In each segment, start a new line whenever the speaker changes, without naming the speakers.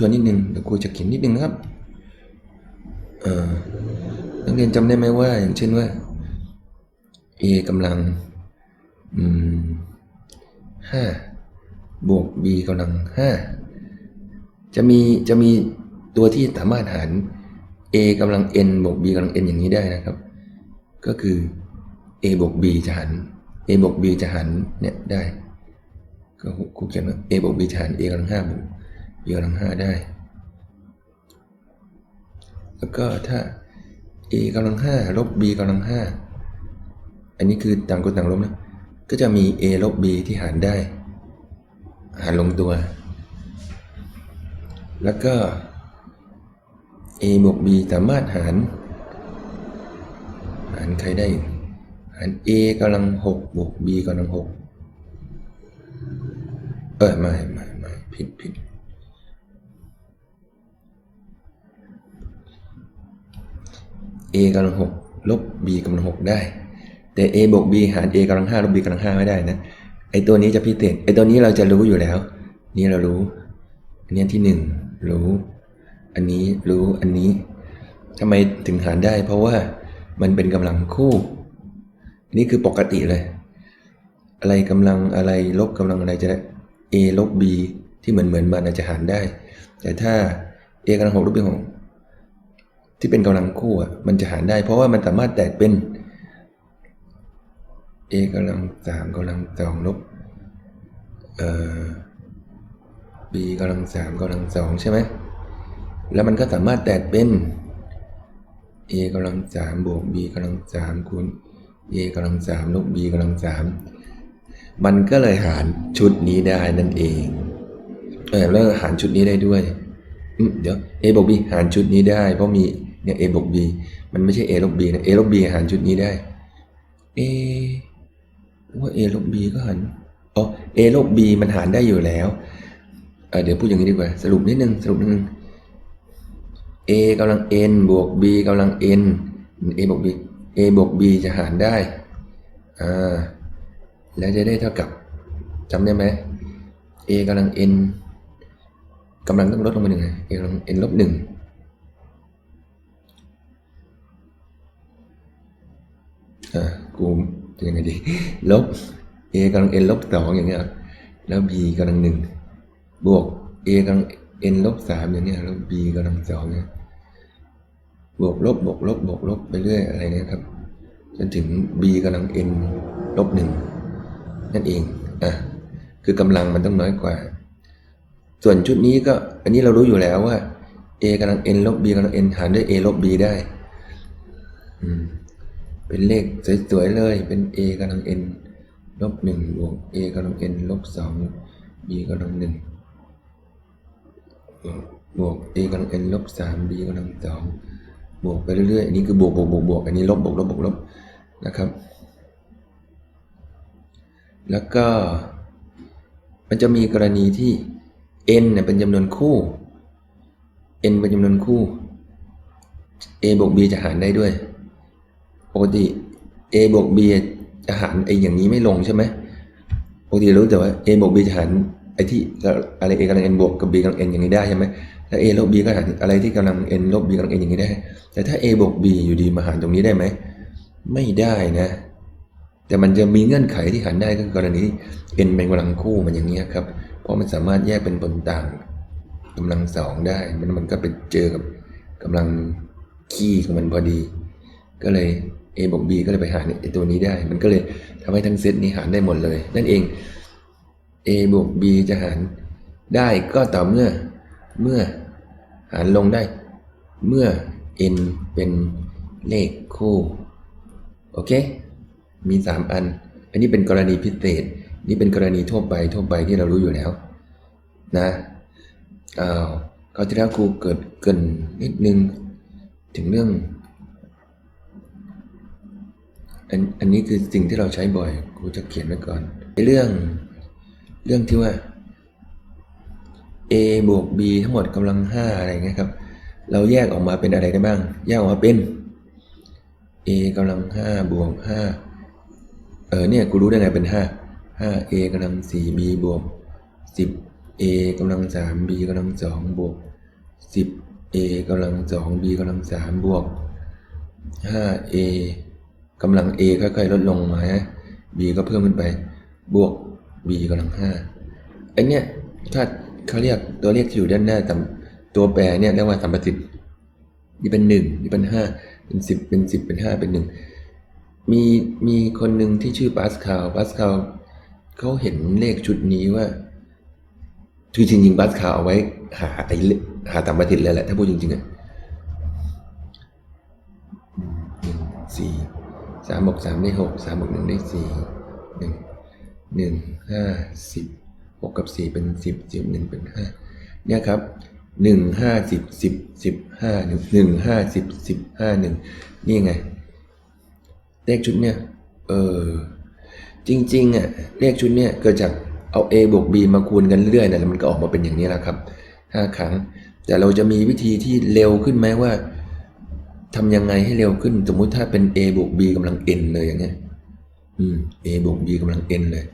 ทวนนิดนึงเดี๋ยวครูจะเขียนนิดนึงนะครับเอ่อนักเรียนจำได้ไหมว่า อย่างเช่นว่า a กำลังห้าบวก b กำลังห้าจะมีจะมีตัวที่สามารถหาร a กำลัง n บวก b กำลัง n อย่างนี้ได้นะครับ ก็คือ a บวก b จะหาร a บวก b จะหารเนี่ยได้ ก็ครูเขียนว่า a บวก b จะหาร a กำลังห้าบวก b กำลังห้าได้ แล้วก็ถ้า a กำลังห้าลบ b กำลังห้าอันนี้คือต่างคนต่างลบนะ ก็จะมี a ลบ b ที่หารได้ หารลงตัว แล้วก็ a บวก b สามารถหาร หารใครได้ หาร a กำลังหกบวก b กำลังหกเออไม่ไม่ไม่ผิดผิด a กำลังหกลบ b กำลังหกได้ แต่ a บวก b หาร a กำลังห้าลบ b กำลังห้าไม่ได้นะไอตัวนี้จะพิเศษไอตัวนี้เราจะรู้อยู่แล้ว นี่เรารู้ อันนี้ที่หนึ่งรู้ อันนี้รู้อันนี้ทำไมถึงหารได้ เพราะว่ามันเป็นกำลังคู่นนี้คือปกติเลย อะไรกำลังอะไรลบกำลังอะไรจะได้ a ลบ b ที่เหมือนเหมือนมันอาจจะหารได้ แต่ถ้า a กำลังหกลบ b กำลังหก ที่เป็นกำลังคู่อะมันจะหารได้ เพราะว่ามันสามารถแตกเป็น a กำลังสามกำลังสองลบเอ่อ b กำลังสามกำลังสองใช่ไหมแล้วมันก็สามารถแตกเป็น a กำลังสามบวก b กำลังสามคูณ a กำลังสามลบ b กำลังสามมันก็เลยหารชุดนี้ได้นั่นเองเออแล้วหารชุดนี้ได้ด้วยเดี๋ยว a บวก b หารชุดนี้ได้เพราะมี เนี่ย a บวก b มันไม่ใช่ a ลบ b นะ a ลบ b หารชุดนี้ได้ a ว่า a ลบ b ก็หารอ๋อ a ลบ b มันหารได้อยู่แล้วเเดี๋ยวพูดอย่างนี้ดีกว่า สรุปนิดนึงสรุปนิดนึง a กำลัง n บวก b กำลัง n a บวก b a บวก b จะหารได้ อ่า แล้วจะได้เท่ากับจำได้ไหม a กำลัง n กำลังต้องลดลงมาหนึ่งไง a กำลัง n ลบหนึ่ง อ่ากูจะยังไงดีลบ a กำลัง n ลบสองอย่างเงี้ยแล้ว b กำลังหนึ่งบวก a กำลัง n ลบสามอย่างเงี้ยแล้ว b กำลังสองเนี่ยบวกลบบวกลบบวกลบไปเรื่อยอะไรเนี่ยครับ จนถึง b กำลัง n ลบหนึ่งนั่นเองอะคือกำลังมันต้องน้อยกว่า ส่วนชุดนี้ก็อันนี้เรารู้อยู่แล้วว่า a กำลัง n ลบ b กำลัง n หารด้วย a ลบ b ได้ อืม เป็นเลขสวยๆเลย เป็น a กำลัง n ลบหนึ่งบวก a กำลัง n ลบสอง b กำลังหนึ่งบวก a กำลัง n ลบสาม b กำลังสองบวกไปเรื่อยๆ อันนี้คือบวกบวกบวกบวก อันนี้ลบบวกลบบวกลบนะครับ แล้วก็ มันจะมีกรณีที่ n เนี่ยเป็นจำนวนคู่ n เป็นจำนวนคู่ a บวก b จะหารได้ด้วย ปกติ a บวก b จะหารไออย่างนี้ไม่ลงใช่ไหมปกติรู้แต่ว่า a บวก b จะหารไอที่อะไร a กำลัง n บวกกับ b กำลัง n อย่างนี้ได้ใช่ไหมแล้ว a ลบ b ก็หารอะไรที่กำลัง n ลบ b กำลัง n อย่างนี้ได้ แต่ถ้า a บวก b อยู่ดีมาหารตรงนี้ได้ไหม ไม่ได้นะ แต่มันจะมีเงื่อนไขที่หารได้ก็คือกรณี n เป็นกำลังคู่มันอย่างนี้ครับ เพราะมันสามารถแยกเป็นผลต่างกำลังสองได้ มันมันก็ไปเจอกับกำลังคี่ของมันพอดี ก็เลย a บวก b ก็เลยไปหารไอตัวนี้ได้ มันก็เลยทำให้ทั้งเซตนี้หารได้หมดเลย นั่นเอง a บวก b จะหารได้ก็ต่อเมื่อเมื่อหารลงได้ เมื่อ n เป็นเลขคู่โอเค มี 3 อัน อันนี้เป็นกรณีพิเศษ นี่เป็นกรณีทั่วไปทั่วไปที่เรารู้อยู่แล้วนะอ้าวเขาที่แล้วครูเกิดเกินนิดนึงถึงเรื่อง อันอันนี้คือสิ่งที่เราใช้บ่อยครูจะเขียนไว้ก่อนในเรื่องเรื่องที่ว่า a บวก b ทั้งหมดกำลังห้าอะไรเงี้ยครับ เราแยกออกมาเป็นอะไรได้บ้าง แยกออกมาเป็น a กำลังห้าบวกห้าเออเนี่ยกูรู้ได้ไงเป็นห้าห้า a กำลังสี่ b บวกสิบ a กำลังสาม b กำลังสองบวกสิบ a กำลังสอง b กำลังสามบวกห้า a กำลัง a ค่อยๆลดลงมาฮะ b ก็เพิ่มขึ้นไป บวก b กำลังห้าไอเนี้ยถ้าเขาเรียกตัวเลขที่อยู่ด้านหน้าต่ำตัวแปรเนี่ยเรียกว่าสัมประสิทธิ์นี่เป็นหนึ่งนี่เป็นห้าเป็นสิบเป็นสิบเป็นห้าเป็นหนึ่งมีมีคนหนึ่งที่ชื่อปาสคาลปาสคาลเขาเห็นเลขชุดนี้ว่าคือจริงๆบัสคาลเอาไว้หาไอ้เลหาต่างประเทศเลยแหละถ้าพูดจริงๆอะหนึ่งสี่ สามบวกสามได้หกสามบวกหนึ่งได้สี่หนึ่งหนึ่งห้าสิบหกกับสี่เป็นสิบสิบหนึ่งเป็นห้าเนี่ยครับหนึ่งห้าสิบสิบสิบห้าหนึ่งหนึ่งห้าสิบสิบห้าหนึ่งนี่ไง เลขชุดเนี่ยเออจริงๆอะเลขชุดเนี่ยเกิดจากเอา a บวก b มาคูณกันเรื่อยๆนะแล้วมันก็ออกมาเป็นอย่างนี้แหละครับห้าครั้ง แต่เราจะมีวิธีที่เร็วขึ้นไหมว่า ทำยังไงให้เร็วขึ้น สมมุติถ้าเป็น a บวก b กำลัง n เลยอย่างเงี้ย อืม a บวก b กำลัง n เลย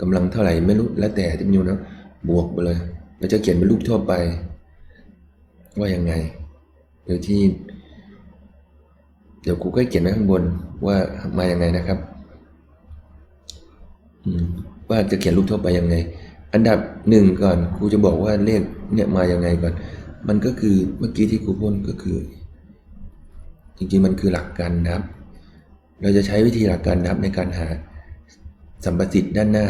กำลังเท่าไหร่ไม่รู้แล้วแต่ที่มันอยู่นะบวกไปเลยเราจะเขียนเป็นรูปทั่วไป ว่ายังไงโดยที่ เดี๋ยวครูก็เขียนไว้ข้างบนว่ามายังไงนะครับอืมว่าจะเขียนรูปทั่วไปยังไง อันดับหนึ่งก่อนครูจะบอกว่าเลขเนี่ยมายังไงก่อน มันก็คือเมื่อกี้ที่ครูพูดก็คือ จริงๆ มันคือหลักการนับ เราจะใช้วิธีหลักการนับในการหาสัมประสิทธิ์ด้านหน้า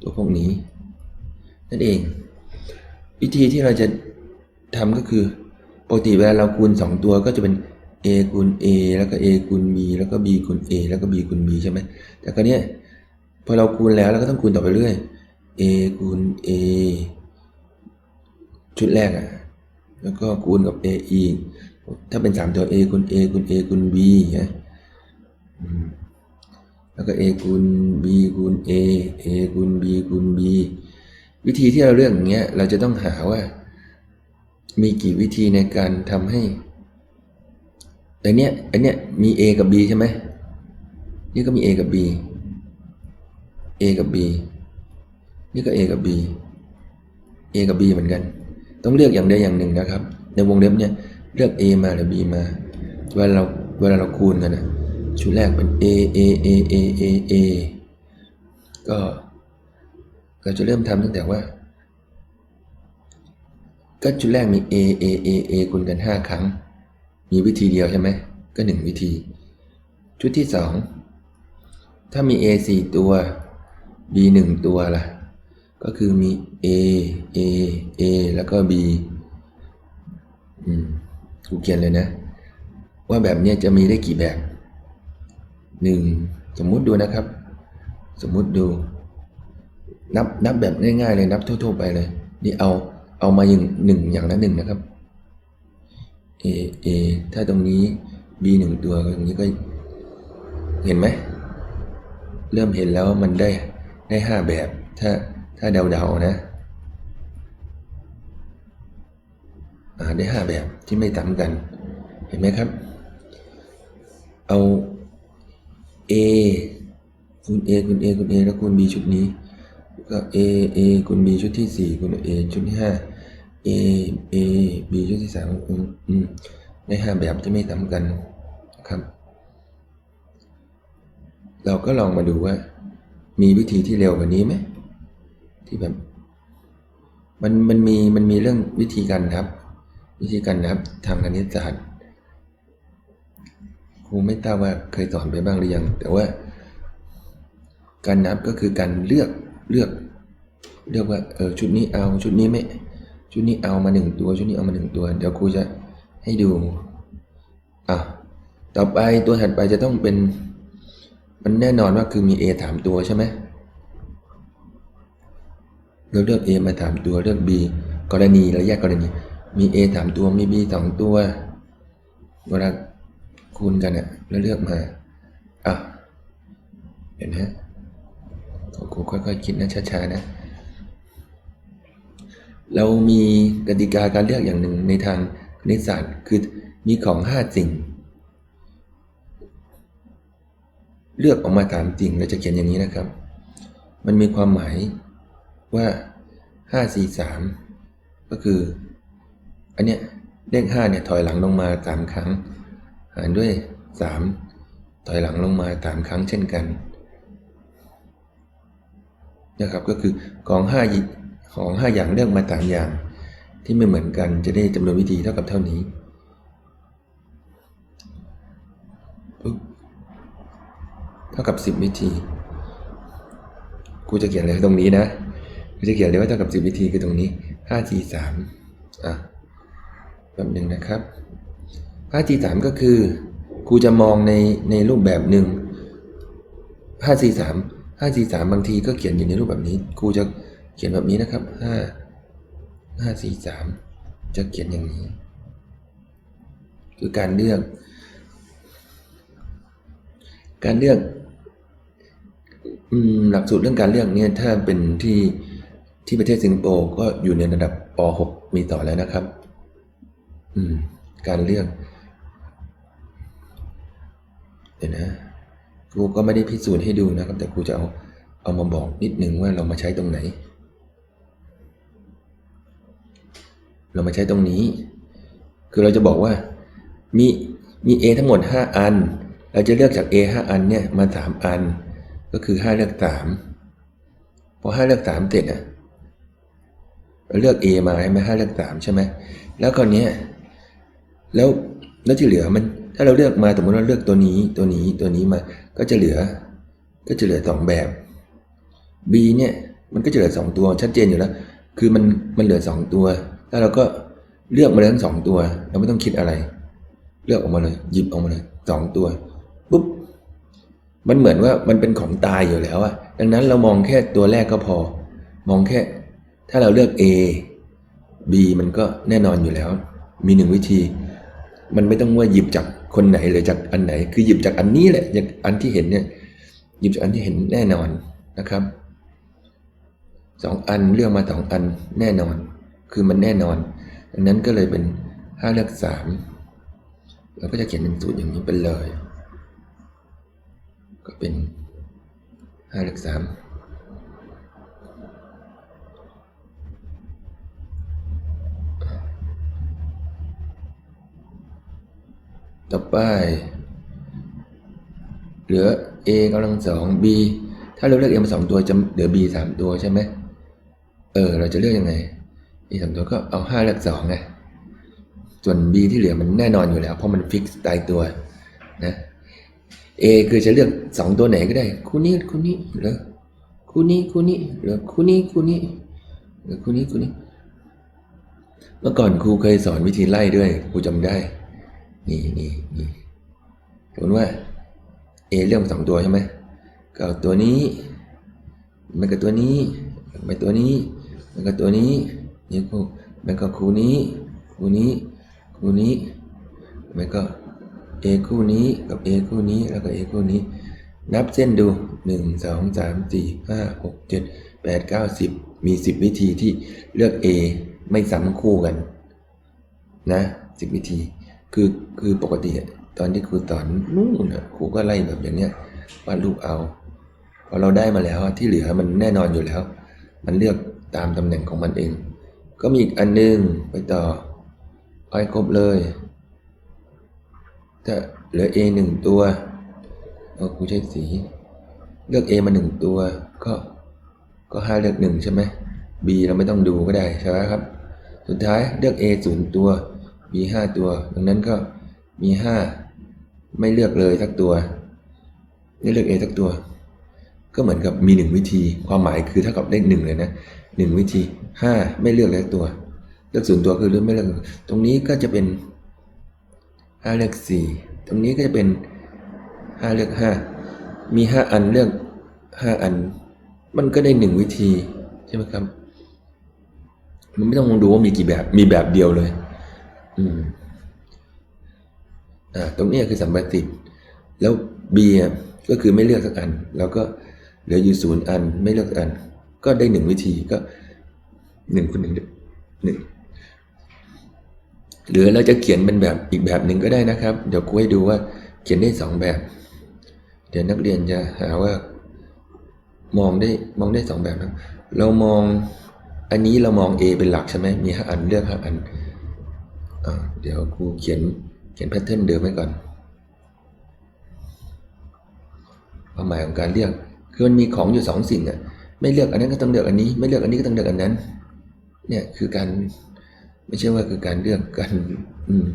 ตัวพวกนี้ นั่นเอง วิธีที่เราจะทำก็คือปกติเวลาเราคูณ 2 ตัวก็จะเป็น a คูณ a แล้วก็ a คูณ b แล้วก็ b คูณ a แล้วก็ b คูณ b ใช่ไหมแต่คราวเนี้ยพอเราคูณแล้วเราก็ต้องคูณต่อไปเรื่อย a คูณ a ชุดแรกอะ แล้วก็คูณกับ a อีก ถ้าเป็น3ตัว a คูณ a คูณ a คูณ b นะแล้วก็ a คูณ b คูณ a a คูณ b คูณ b วิธีที่เราเลือกอย่างเงี้ย เราจะต้องหาว่า มีกี่วิธีในการทำให้แต่เนี้ยอันเนี้ยมี a กับ b ใช่ไหมนี่ก็มี a กับ b a กับ b นี่ก็ a กับ b a กับ b เหมือนกัน ต้องเลือกอย่างใดอย่างหนึ่งนะครับ ในวงเล็บเนี่ย เลือก a มาหรือ b มา เวลาเราเวลาเราคูณกันนะชุดแรกเป็น a a a a a a ก็เราจะเริ่มทำตั้งแต่ว่า ก็ชุดแรกมี a a a a คูณกัน 5 ครั้ง มีวิธีเดียวใช่ไหม ก็ 1 วิธี ชุดที่ 2 ถ้ามี a 4 ตัว b 1 ตัวล่ะ ก็คือมี a a a แล้วก็ B กูเขียนเลยนะ ว่าแบบนี้จะมีได้กี่แบบ1สมมุติดูนะครับ สมมุติดู นับนับแบบง่ายๆเลยนับทั่วๆไปเลย นี่เอาเอามาอย่างหนึ่งอย่างละหนึ่งนะครับ a a ถ้าตรงนี้ b หนึ่งตัวตรงนี้ก็เห็นไหมเริ่มเห็นแล้วมันได้ได้ห้าแบบ ถ้าถ้าเดาๆนะ ได้ห้าแบบที่ไม่ต่ำกัน เห็นไหมครับ เอา a คูณ a คูณ a คูณ a แล้วคูณ b ชุดนี้ ก็ a a คูณ b ชุดที่สี่คูณ a ชุดที่ห้า a a b ชุดที่สามอืมอืมได้ห้าแบบที่ไม่ต่ำกันครับ เราก็ลองมาดูว่า มีวิธีที่เร็วกว่านี้ไหมที่แบบมันมันมีมันมีเรื่องวิธีการนับ วิธีการนับทางคณิตศาสตร์ครูไม่ทราบว่าเคยสอนไปบ้างหรือยัง แต่ว่า การนับก็คือการเลือกเลือก เลือกว่าเออชุดนี้เอาชุดนี้ไม่ ชุดนี้เอามาหนึ่งตัว ชุดนี้เอามาหนึ่งตัว เดี๋ยวครูจะให้ดูอะต่อไปตัวถัดไปจะต้องเป็น มันแน่นอนว่าคือมี A ถามตัวใช่ไหมเราเลือก A มาถามตัวเลือก B กรณีเราแยกกรณี มี A ถามตัว มี B สองตัว เวลาคูณกันอะแล้วเลือกมา อะ เห็นไหมครูค่อยๆคิดนะช้าๆนะ เรามีกติกาการเลือกอย่างหนึ่งในทางคณิตศาสตร์คือมีของห้าสิ่ง เลือกออกมาสามสิ่งเราจะเขียนอย่างนี้นะครับ มันมีความหมายว่าห้าสี่สามก็คือ อันเนี้ยเลขห้าเนี่ยถอยหลังลงมาสามครั้ง หารด้วยสามถอยหลังลงมาสามครั้งเช่นกันนะครับก็คือกองห้าของห้าอย่างเลือกมาสามอย่าง ที่ไม่เหมือนกันจะได้จำนวนวิธีเท่ากับเท่านี้เท่ากับสิบวิธีกูจะเขียนเลยตรงนี้นะกูจะเขียนเลยว่าเท่ากับสิบวิธีคือตรงนี้ห้าจีสามอะ แบบหนึ่งนะครับห้าจีสามก็คือกูจะมองในในรูปแบบหนึ่งห้าสี่สามห้าสี่สามบางทีก็เขียนอยู่ในรูปแบบนี้กูจะเขียนแบบนี้นะครับห้าห้าสี่สามจะเขียนอย่างนี้ คือการเลือก การเลือกอืมหลักสูตรเรื่องการเลือกเนี่ยถ้าเป็นที่ที่ประเทศสิงคโปร์ก็อยู่ในระดับป .6 มีต่อแล้วนะครับ อืม การเลือกเดี๋ยวนะครูก็ไม่ได้พิสูจน์ให้ดูนะครับ แต่ครูจะเอาเอามาบอกนิดนึงว่าเรามาใช้ตรงไหน เรามาใช้ตรงนี้ คือเราจะบอกว่ามีมี A ทั้งหมด 5 อัน เราจะเลือกจาก A 5 อันเนี่ยมา 3 อัน ก็คือ 5 เลือก 3 พอ 5 เลือก 3 เสร็จอะเราเลือก A มาใช่ไหม5เลือก 3 ใช่ไหม แล้วคราวเนี้ย แล้วแล้วที่เหลือมัน ถ้าเราเลือกมาสมมติเราเลือกตัวนี้ตัวนี้ตัวนี้มา ก็จะเหลือ ก็จะเหลือสองแบบ B เนี่ยมันก็จะเหลือสองตัวชัดเจนอยู่แล้ว คือมันมันเหลือสองตัว แล้วเราก็เลือกมาเลยทั้งสองตัว เราไม่ต้องคิดอะไร เลือกออกมาเลย หยิบออกมาเลยสองตัวปุ๊บมันเหมือนว่ามันเป็นของตายอยู่แล้วอะดังนั้นเรามองแค่ตัวแรกก็พอ มองแค่ ถ้าเราเลือก A B มันก็แน่นอนอยู่แล้ว มีหนึ่งวิธี มันไม่ต้องว่าหยิบจากคนไหนหรือจากอันไหน คือหยิบจากอันนี้แหละจากอันที่เห็นเนี่ยหยิบจากอันที่เห็นแน่นอนนะครับสองอันเลือกมาสองอันแน่นอน คือมันแน่นอนดังนั้นก็เลยเป็นห้าเลือกสามเราก็จะเขียนเป็นสูตรอย่างนี้ไปเลย ก็เป็นห้าเลือกสาม ต่อไป เหลือ a กำลังสอง b ถ้าเราเลือก a มาสองตัวจะเหลือ b สามตัวใช่ไหมเออ เราจะเลือกยังไง b สามตัวก็เอาห้าเลือกสองไงส่วน b ที่เหลือมันแน่นอนอยู่แล้ว เพราะมันฟิกตายตัวนะ a คือจะเลือกสองตัวไหนก็ได้ คู่นี้คู่นี้หรือคู่นี้คู่นี้หรือคู่นี้คู่นี้หรือคู่นี้คู่นี้ เมื่อก่อนครูเคยสอนวิธีไล่ด้วยครูจำได้ นี่นี่นี่สมมติว่า A เลือกมาสองตัวใช่ไหมก็เอาตัวนี้ มันกับตัวนี้ไปตัวนี้ มันกับตัวนี้นี่คู่มันก็คู่นี้ คู่นี้ คู่นี้ มันก็ A คู่นี้กับ A คู่นี้แล้วก็ A คู่นี้ นับเส้นดูหนึ่งสองสามสี่ห้าหกเจ็ดแปดเก้าสิบมีสิบวิธีที่เลือก A ไม่ซ้ำคู่กัน นะสิบวิธี คือคือปกติตอนที่ครูสอนนู่นนะครูก็ไล่แบบอย่างเนี้ยวาดรูปเอาพอเราได้มาแล้วที่เหลือมันแน่นอนอยู่แล้ว มันเลือกตามตำแหน่งของมันเอง ก็มีอีกอันหนึงไปต่อเอาให้ครบเลยถ้าเหลือ A หนึ่งตัวเอาครูใช้สี เลือก A มาหนึ่งตัว ก็ก็ห้าเลือกหนึ่งใช่ไหม B เราไม่ต้องดูก็ได้ใช่ไหมครับ สุดท้ายเลือก A ศูนย์ตัว B ห้าตัว ดังนั้นก็มีห้าไม่เลือกเลยสักตัวไม่เลือก A สักตัว ก็เหมือนกับมีหนึ่งวิธี ความหมายคือเท่ากับเลขหนึ่งเลยนะหนึ่งวิธีห้าไม่เลือกเลยสักตัว เลือกศูนย์ตัวคือเลือกไม่เลือก ตรงนี้ก็จะเป็นห้าเลือกสี่ตรงนี้ก็จะเป็นห้าเลือกห้ามีห้าอันเลือกห้าอัน มันก็ได้หนึ่งวิธีใช่ไหมครับ มันไม่ต้องดูว่ามีกี่แบบ มีแบบเดียวเลย อืมอ่าตรงนี้คือสัมปติแล้ว B อะก็คือไม่เลือกสักอัน แล้วก็เหลืออยู่ศูนย์อันไม่เลือกอัน ก็ได้หนึ่งวิธีก็หนึ่งคูณหนึ่งหนึ่งหรือเราจะเขียนเป็นแบบอีกแบบหนึ่งก็ได้นะครับ เดี๋ยวครูให้ดูว่าเขียนได้สองแบบ เดี๋ยวนักเรียนจะหาว่า มองได้มองได้สองแบบนะเรามองอันนี้เรามอง A เป็นหลักใช่ไหมมีห้าอันเลือกห้าอัน เดี๋ยวครูเขียนเขียนแพทเทิร์นเดิมไว้ก่อนความหมายของการเลือกคือมันมีของอยู่สองสิ่งอะไม่เลือกอันนั้นก็ต้องเลือกอันนี้ ไม่เลือกอันนี้ก็ต้องเลือกอันนั้น เนี่ยคือการไม่ใช่ว่าคือการเลือกกันอืม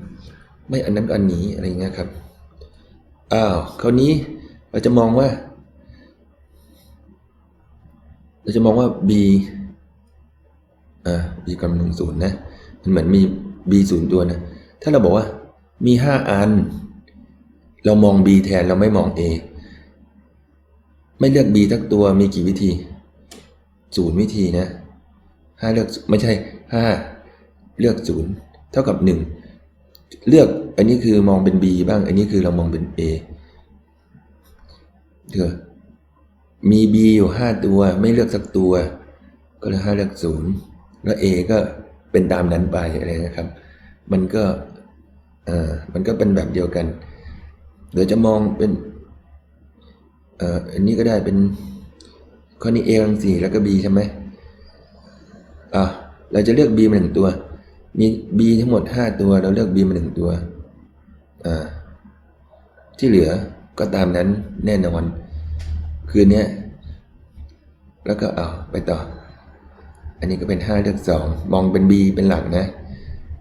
ไม่อันนั้นก็อันนี้อะไรเงี้ยครับอ้าวคราวนี้เราจะมองว่า เราจะมองว่า b อ่า b กำลังศูนย์นะมันเหมือนมี b ศูนตัวนะถ้าเราบอกว่ามีห้าอัน เรามอง b แทนเราไม่มอง a ไม่เลือก b ทักตัวมีกี่วิธีศูนย์วิธีนะห้าเลือกไม่ใช่ห้าเลือกศูนย์เท่ากับหนึ่งเลือกอันนี้คือมองเป็น b บ้าง อันนี้คือเรามองเป็น a เถอะมี b อยู่ห้าตัว ไม่เลือกสักตัว ก็เลยห้าเลือกศูนย์แล้ว a ก็ เป็นตามนั้นไปอะไรนะครับ มันก็เออมันก็เป็นแบบเดียวกันเดี๋ยวจะมองเป็นเอ่ออันนี้ก็ได้เป็นข้อนี้ a กำลังสี่แล้วก็ b ใช่ไหมอะเราจะเลือก b มาหนึ่งตัว มี b ทั้งหมดห้าตัว เราเลือก b มาหนึ่งตัวอ่าที่เหลือก็ตามนั้นแน่นอน คืนนี้แล้วก็เอาไปต่อ อันนี้ก็เป็นห้าเลือกสองมองเป็น b เป็นหลักนะ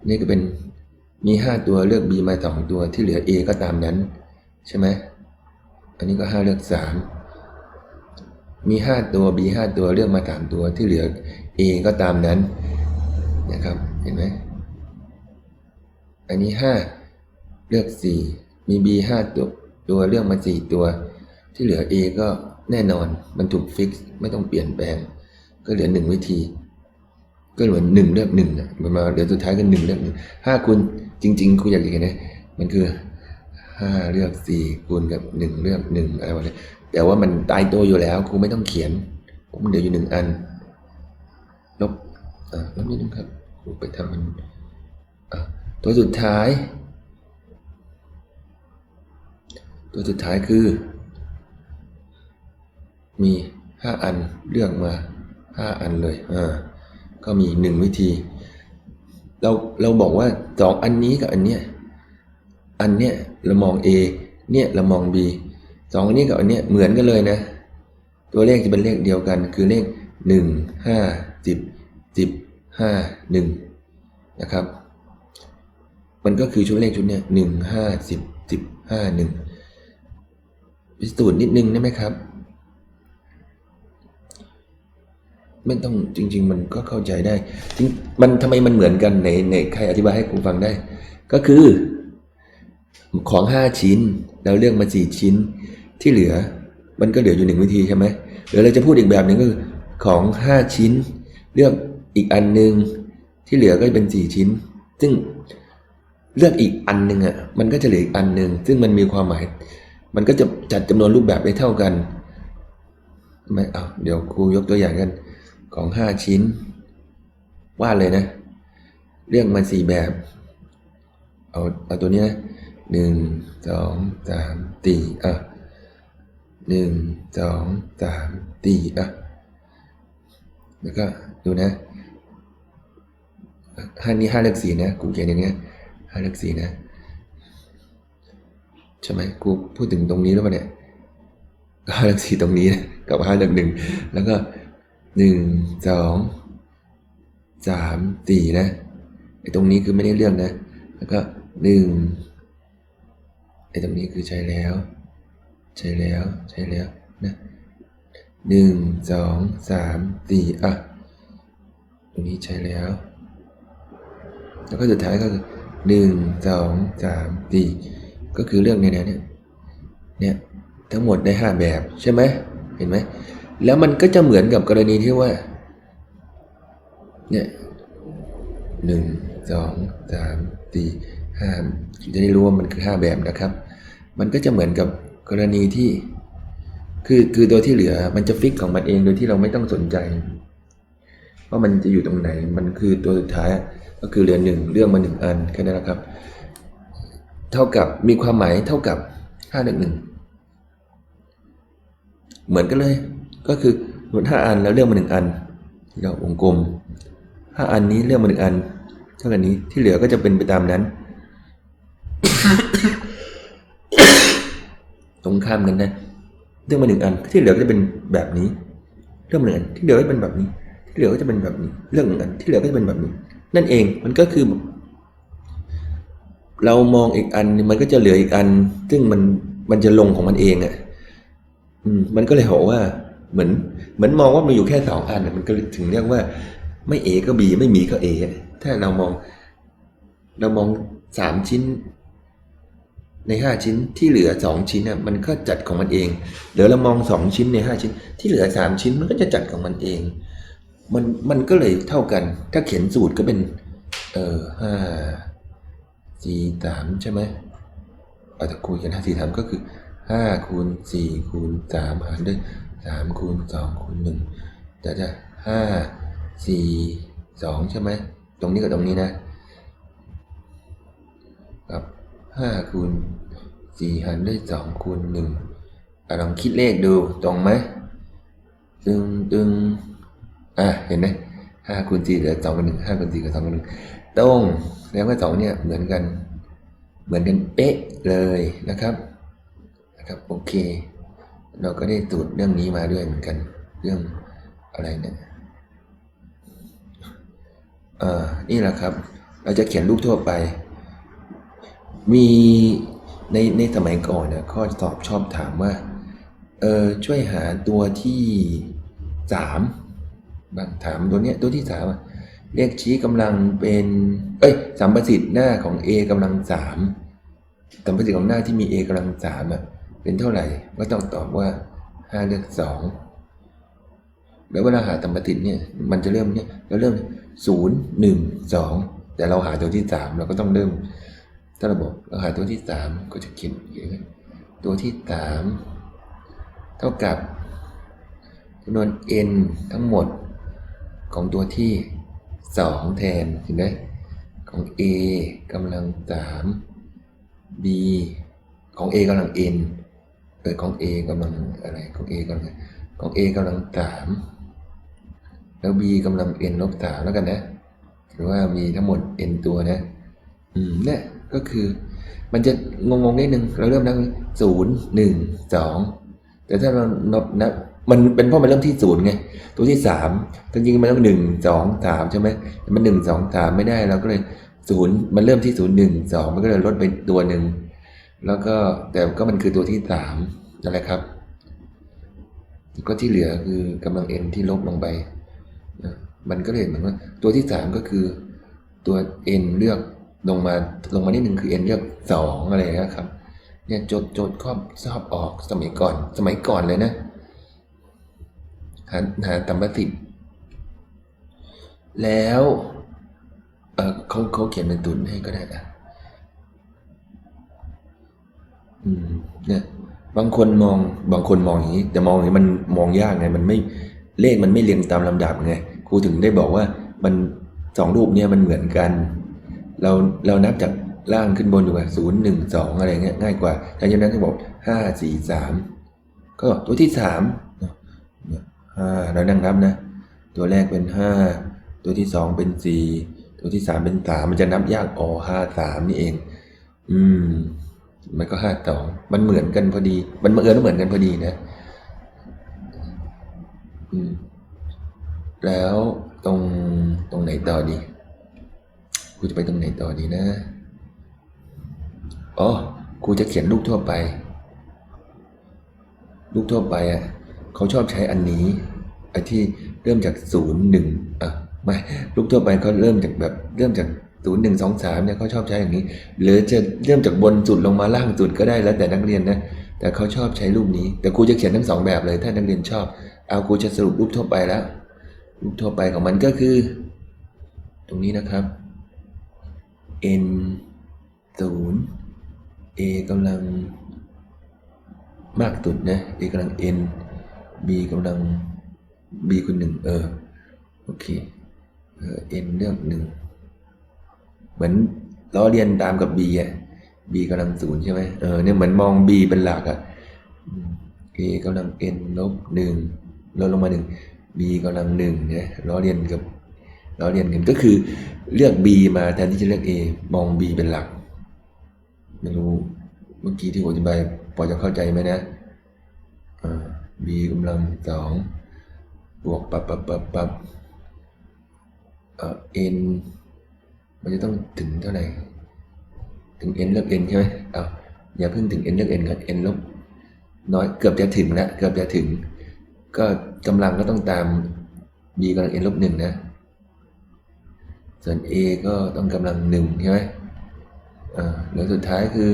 นี่ก็เป็นมีห้าตัวเลือก b มาสองตัวที่เหลือ a ก็ตามนั้น ใช่ไหมอันนี้ก็ห้าเลือกสามมีห้าตัว b ห้าตัวเลือกมาสามตัวที่เหลือ a ก็ตามนั้นนะครับเห็นไหมอันนี้ห้าเลือกสี่มี b ห้าตัวตัวเลือกมาสี่ตัว ที่เหลือ a ก็แน่นอนมันถูกฟิกไม่ต้องเปลี่ยนแปลง ก็เหลือหนึ่งวิธี ก็เหมือนหนึ่งเลือกหนึ่งมันมาเดี๋ยวสุดท้ายก็หนึ่งเลือกหนึ่งห้าคูณจริง ๆครูอยากจะเห็นนะมันคือห้าเลือกสี่คูณกับหนึ่งเลือกหนึ่งอะไรวะเนี่ยแต่ว่ามันตายตัวอยู่แล้วครูไม่ต้องเขียนผมนเหลืออยู่หนึ่งอันลบอ่าลบนิดนึงครับครูไปทำมันอะตัวสุดท้าย ตัวสุดท้ายคือ มีห้าอันเลือกมาห้าอันเลยอ่า ก็มีหนึ่งวิธี เราเราบอกว่าสองอันนี้กับอันเนี้ยอันเนี้ยเรามอง A เนี่ยเรามอง B สองอันนี้กับอันเนี้ยเหมือนกันเลยนะ ตัวเลขจะเป็นเลขเดียวกัน คือเลขหนึ่งห้าสิบสิบห้าหนึ่งนะครับ มันก็คือชุดเลขชุดเนี้ยหนึ่งห้าสิบสิบห้าหนึ่งพิสูจน์นิดนึงได้ไหมครับ ไม่ต้องจริง ๆ มันก็เข้าใจได้จริงมันทำไมมันเหมือนกันในในใครอธิบายให้ครูฟังได้ ก็คือ ของห้าชิ้นเราเลือกมาสี่ชิ้นที่เหลือ มันก็เหลืออยู่หนึ่งวิธีใช่ไหมหรือเราจะพูดอีกแบบหนึ่งก็คือของห้าชิ้น เลือกอีกอันหนึ่งที่เหลือก็เป็นสี่ชิ้น ซึ่งเลือกอีกอันหนึ่งอะมันก็จะเหลืออีกอันหนึ่งซึ่งมันมีความหมาย มันก็จะจัดจำนวนรูปแบบได้เท่ากันไม่เอาเดี๋ยวครูยกตัวอย่างกัน ของห้าชิ้น วาดเลยนะ เรียกมาสี่แบบ เอาเอาตัวนี้นะหนึ่งสองสามสี่อะหนึ่งสองสามสี่อะแล้วก็ดูนะห้านี้ห้าเลขสี่นะกูเขียนอย่างเงี้ยห้าเลขสี่นะใช่ไหมกูพูดถึงตรงนี้แล้วปะเนี่ยห้าเลขสี่ตรงนี้นะกับห้าเลขหนึ่งแล้วก็ หนึ่งสองสามสี่นะไอ้ตรงนี้คือไม่ได้เรื่องนะ แล้วก็หนึ่งไอ้ตรงนี้คือใช้แล้ว ใช้แล้วใช้แล้วนะหนึ่งสองสามสี่อะ ตรงนี้ใช้แล้ว แล้วก็สุดท้ายก็คือหนึ่งสองสามสี่ก็คือเรื่องในนี้เนี่ยเนี่ยทั้งหมดได้ห้าแบบใช่ไหมเห็นไหม แล้วมันก็จะเหมือนกับกรณีที่ว่า เนี่ยหนึ่งสองสามสี่ห้าจะได้รู้ว่ามันคือห้าแบบนะครับ มันก็จะเหมือนกับกรณีที่ คือคือตัวที่เหลือมันจะฟิกของมันเองโดยที่เราไม่ต้องสนใจว่ามันจะอยู่ตรงไหน มันคือตัวสุดท้ายก็คือเหลือหนึ่งเรื่องมาหนึ่งอันแค่นั้นนะครับ เท่ากับมีความหมายเท่ากับห้าหนึ่งหนึ่งเหมือนกันเลย ก็คือหมดห้าอันแล้วเลือกมาหนึ่งอันเราวงกลมห้าอันนี้เลือกมาหนึ่งอัน เท่ากับนี้ที่เหลือก็จะเป็นไปตามนั้น ตรงข้ามกันนะเรื่องมาหนึ่งอัน ที่เหลือก็จะเป็นแบบนี้เรื่องมาหนึ่งอันที่เหลือก็เป็นแบบนี้ ที่เหลือก็จะเป็นแบบนี้เรื่องหนึ่งอันที่เหลือก็จะเป็นแบบนี้ นั่นเองมันก็คือ เรามองอีกอันมันก็จะเหลืออีกอัน ซึ่งมันมันจะลงของมันเองอะอืมมันก็เลยบอกว่า เหมือนเหมือนมองว่ามันอยู่แค่สองอันมันก็ถึงเรียกว่า ไม่เอก็บีไม่มีก็เอะถ้าเรามอง เรามองสามชิ้น ในห้าชิ้นที่เหลือสองชิ้นน่ะมันก็จัดของมันเองเดี๋ยวเรามองสองชิ้นในห้าชิ้น ที่เหลือสามชิ้นมันก็จะจัดของมันเอง มันมันก็เลยเท่ากัน ถ้าเขียนสูตรก็เป็น เออห้าสี่สามใช่ไหมเอาแต่คูณกันห้าสี่สามก็คือห้าคูณสี่คูณสามหารด้วย สามคูณสองคูณหนึ่งจะจะห้าสี่สองใช่ไหม ตรงนี้กับตรงนี้นะ กับห้าคูณสี่หารด้วยสองคูณหนึ่งลองคิดเลขดูตรงไหมตึงตึงอะเห็นไหมห้าคูณสี่เหลือสองกับหนึ่งห้าคูณสี่กับสองกับหนึ่งตรงแล้วก็สองเนี่ยเหมือนกัน เหมือนกันเป๊ะเลยนะครับนะครับโอเค เราก็ได้ตรวจเรื่องนี้มาด้วยเหมือนกัน เรื่องอะไรเนี่ยอ่านี่แหละครับ เราจะเขียนรูปทั่วไป มีในในสมัยก่อนนะข้อสอบชอบถามว่า เออช่วยหาตัวที่สามบางถามตัวเนี้ยตัวที่สามอะเรียกชี้กำลังเป็น เอ้ยสัมประสิทธิ์หน้าของ a กำลังสามสัมประสิทธิ์ของหน้าที่มี a กำลังสามอะ เป็นเท่าไหร่ก็ต้องตอบว่าห้าเลือกสองแล้วเวลาหาสัมประสิทธิ์เนี่ยมันจะเริ่มเนี่ยเราเริ่มศูนย์หนึ่งสองแต่เราหาตัวที่สามเราก็ต้องเริ่ม ถ้าเราบอกเราหาตัวที่สามก็จะเขียนอย่างนี้ตัวที่สามเท่ากับจำนวน n ทั้งหมดของตัวที่สองแทนเห็นไหมของ a กำลังสาม b ของ a กำลัง n เออของ a กำลังอะไรของ a กำลังของ a กำลังสามแล้ว b กำลัง n ลบสามแล้วกันนะหรือว่ามีทั้งหมด n ตัวนะอืมเนี่ยก็คือ มันจะงงๆนิดนึงเราเริ่มนับศูนย์หนึ่งสองแต่ถ้าเรานับนับมันเป็นเพราะมันเริ่มที่ศูนย์ไงตัวที่สามจริงๆมันต้องหนึ่งสองสามใช่ไหมมันหนึ่งสองสามไม่ได้เราก็เลยศูนย์มันเริ่มที่ศูนย์หนึ่งสองมันก็เลยลดไปตัวหนึ่ง แล้วก็แต่ก็มันคือตัวที่สามนั่นแหละครับก็ที่เหลือคือกำลังเอ็นที่ลบลงไปนะมันก็เลยเหมือนว่าตัวที่สามก็คือ ตัว n เลือกลงมาลงมานิดหนึ่งคือ n เลือกสองอะไรอย่างเงี้ยครับ เนี่ยโจทย์โจทย์ข้อสอบออกสมัยก่อน สมัยก่อนเลยนะหาหาตัมปติแล้วเออเขาเขาเขียนเป็นตุนให้ก็ได้อะอืม เนี่ยบางคนมองบางคนมองอย่างนี้ แต่มองอย่างนี้มันมองยากไงมันไม่เลขมันไม่เรียงตามลำดับไงครูถึงได้บอกว่ามันสองรูปเนี่ยมันเหมือนกัน เราเรานับจากล่างขึ้นบนดีกว่าศูนย์หนึ่งสองอะไรเงี้ยง่ายกว่าหลังจากนั้นก็บอกห้าสี่สามก็ตัวที่สามห้าเรานั่งนับนะ ตัวแรกเป็นห้าตัวที่สองเป็นสี่ตัวที่สามเป็นสามมันจะนับยากอ๋อห้าสามนี่เอง อืม มันก็ห้าสองมันเหมือนกันพอดี มันบังเอิญเหมือนกันพอดีนะแล้วตรงตรงไหนต่อดีกูจะไปตรงไหนต่อดีนะอ๋อครูจะเขียนรูปทั่วไปรูปทั่วไปอะเขาชอบใช้อันนี้ไอ้ที่เริ่มจากศูนย์หนึ่งอะไม่รูปทั่วไปเขาเริ่มจากแบบเริ่มจาก ศูนย์หนึ่งสองสามเนี่ยเขาชอบใช้อย่างนี้ หรือจะเริ่มจากบนสุดลงมาล่างสุดก็ได้แล้วแต่นักเรียนนะ แต่เขาชอบใช้รูปนี้ แต่ครูจะเขียนทั้งสองแบบเลย ถ้านักเรียนชอบ เอาครูจะสรุปรูปทั่วไปแล้ว รูปทั่วไปของมันก็คือ ตรงนี้นะครับ n ศูนย์ a กำลังมากสุดนะ a กำลัง n b กำลัง b คูณหนึ่งเออ โอเค เออ n เลือกหนึ่ง เหมือนล้อเรียนตามกับ b อะ b กำลังศูนย์ใช่ไหมเออเนี่ยเหมือนมอง b เป็นหลักอะอืม a กำลัง n ลบหนึ่งลดลงมาหนึ่ง b กำลังหนึ่งเนี่ยล้อเรียนกับเราเรียนกันก็คือเลือก B มาแทนที่จะเลือก A มอง B เป็นหลัก ไม่รู้เมื่อกี้ที่ผมอธิบายพอจะเข้าใจไหมนะอ่า B กำลังสองบวกปับปับปับปับเอ่อ N มันจะต้องถึงเท่าไหร่ ถึง n เลือก n ใช่ไหมเอาอย่าเพิ่งถึง n เลือก n ก่อน n ลบน้อยเกือบจะถึงแล้วเกือบจะถึง ก็กำลังก็ต้องตาม b กำลัง n ลบหนึ่งนะ ส่วน a ก็ต้องกำลังหนึ่งใช่ไหมอ่าแล้วสุดท้ายคือ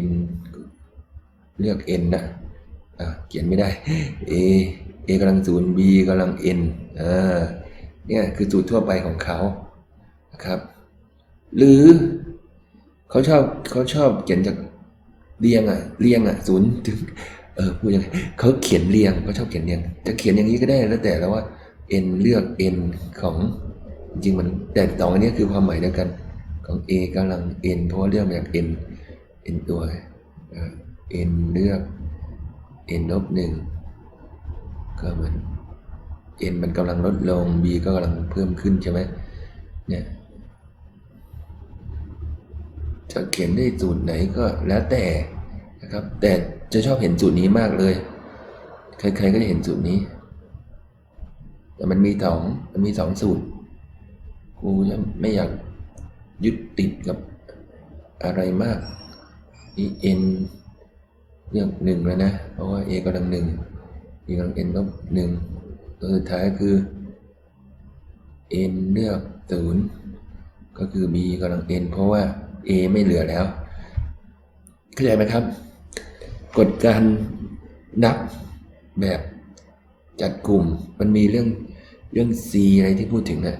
n เลือก n นะอ่าเขียนไม่ได้ a a กำลังศูนย์ b กำลัง n อ่าเนี่ยคือสูตรทั่วไปของเขา ครับ หรือเขาชอบเขาชอบเขียนจากเรียงอะเรียงอะศูนย์ถึงเออพูดยังไงเขาเขียนเรียงเขาชอบเขียนเรียง จะเขียนอย่างนี้ก็ได้แล้วแต่แล้วว่า n เลือก n ของจริงมันแต่สองอันนี้คือความหมายเดียวกันของ a กำลัง n เพราะเลือกมาจาก n n ตัวเอ่อ n เลือก n ลบหนึ่งก็เหมือน n มันกำลังลดลง b ก็กำลังเพิ่มขึ้นใช่ไหมเนี่ย จะเขียนได้สูตรไหนก็แล้วแต่นะครับ แต่จะชอบเห็นสูตรนี้มากเลย ใครๆก็จะเห็นสูตรนี้ แต่มันมีสองมันมีสองสูตรกูจะไม่อยากยึดติดกับอะไรมากนี่ n เลือกหนึ่งแล้วนะ เพราะว่า a กำลังหนึ่ง b กำลัง n ลบหนึ่งตัวสุดท้ายคือ n เลือกศูนย์ก็คือ b กำลัง n เพราะว่า a ไม่เหลือแล้วเข้าใจไหมครับ กฎการนับแบบจัดกลุ่มมันมีเรื่องเรื่อง c อะไรที่พูดถึงอะ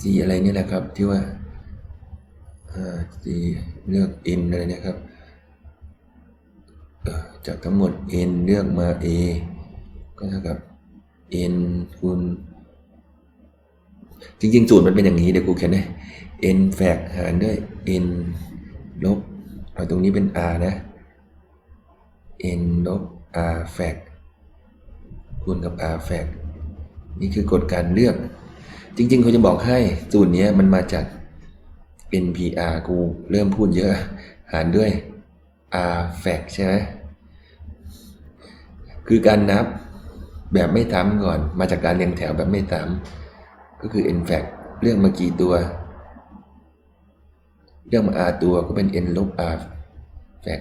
c อะไรเนี่ยนะครับ ที่ว่าอ่า c เลือก n อะไรเนะครับ จากทั้งหมด n เลือกมา a ก็เท่ากับ n คูณจริงๆ สูตรมันเป็นอย่างนี้เดี๋ยวกูเขียนให้ n แฝกหารด้วย n ลบเอาตรงนี้เป็น r นะ n ลบ r แฝกคูณกับ r แฝกนี่คือกฎการเลือก จริงๆเขาจะบอกให้สูตรนี้มันมาจาก npr กูเริ่มพูดเยอะ หารด้วย r แฝกใช่ไหมคือการนับแบบไม่ซ้ำก่อน มาจากการเรียงแถวแบบไม่ซ้ำก็คือ n แฝกเรื่องมากี่ตัว เรื่องมา r ตัวก็เป็น n ลบ r แฟก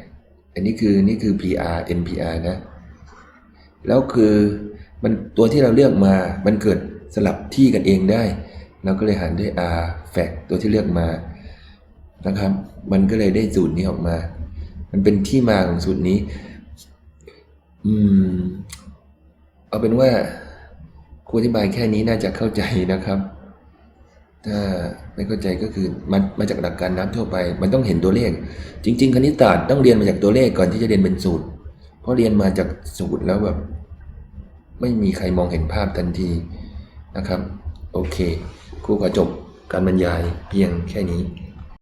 อันนี้คือนี่คือ pr npr นะ แล้วคือมันตัวที่เราเลือกมามันเกิดสลับที่กันเองได้ เราก็เลยหารด้วย r แฟกตัวที่เลือกมานะครับ มันก็เลยได้สูตรนี้ออกมา มันเป็นที่มาของสูตรนี้ อืม เอาเป็นว่าครูอธิบายแค่นี้น่าจะเข้าใจนะครับ ถ้า ไม่เข้าใจก็คือมันมาจากหลักการนับทั่วไป มันต้องเห็นตัวเลข จริง ๆ คณิตศาสตร์ต้องเรียนมาจากตัวเลขก่อนที่จะเรียนเป็นสูตร เพราะเรียนมาจากสูตรแล้วแบบไม่มีใครมองเห็นภาพทันทีนะครับ โอเค ครูขอจบการบรรยายเพียงแค่นี้